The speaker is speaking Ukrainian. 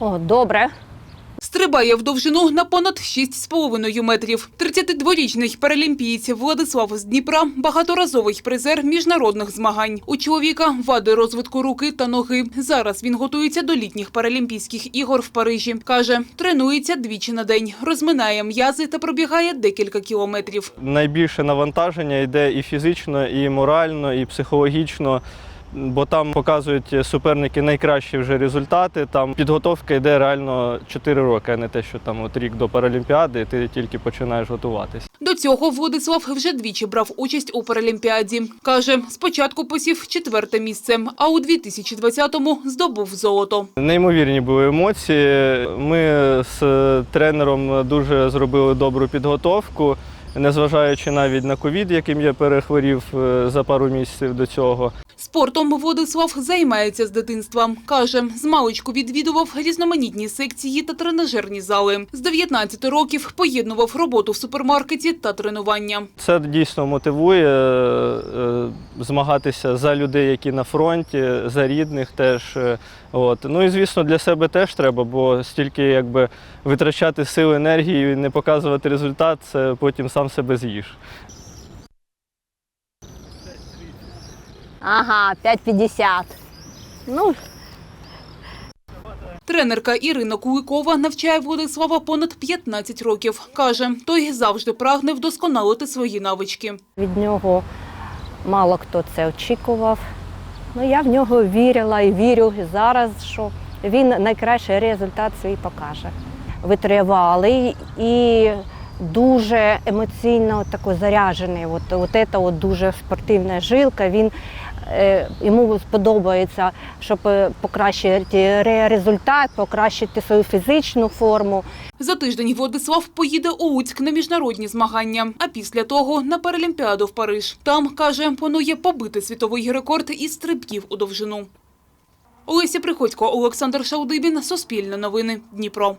О, добре. Стрибає в довжину на понад 6,5 метрів. 32-річний паралімпієць Владислав з Дніпра – багаторазовий призер міжнародних змагань. У чоловіка вади розвитку руки та ноги. Зараз він готується до літніх паралімпійських ігор в Парижі. Каже, тренується двічі на день, розминає м'язи та пробігає декілька кілометрів. Найбільше навантаження йде і фізично, і морально, і психологічно. Бо там показують суперники найкращі вже результати. Там підготовка йде реально 4 роки, а не те, що там от рік до Паралімпіади, і ти тільки починаєш готуватись. До цього Владислав вже двічі брав участь у Паралімпіаді. Каже, спочатку посів четверте місце, а у 2020-му здобув золото. Неймовірні були емоції. Ми з тренером дуже зробили добру підготовку, незважаючи навіть на ковід, яким я перехворів е, за пару місяців до цього. Спортом Владислав займається з дитинства. Каже, з маличку відвідував різноманітні секції та тренажерні зали. З 19 років поєднував роботу в супермаркеті та тренування. Це дійсно мотивує е, змагатися за людей, які на фронті, за рідних теж. е, От. Ну і звісно, для себе теж треба, бо стільки якби витрачати сил, енергії не показувати результат, це потім сам себе з'їш. Ага, 5,50. Ну, Тренерка Ірина Куликова навчає Владислава понад 15 років. Каже, той завжди прагне вдосконалити свої навички. від нього мало хто це очікував. Ну, я в нього вірила і вірю зараз, що він найкращий результат свій покаже. Витривалий і дуже емоційно такий заряджений. От, от це от дуже спортивна жилка. Він, йому сподобається, щоб е, покращити результат, покращити свою фізичну форму. За тиждень Владислав поїде у Луцьк на міжнародні змагання, а після того на Паралімпіаду в Париж. Там, каже, планує побити світовий рекорд із стрибків у довжину. Олеся Приходько, Олександр Шаудибін, Суспільне новини, Дніпро.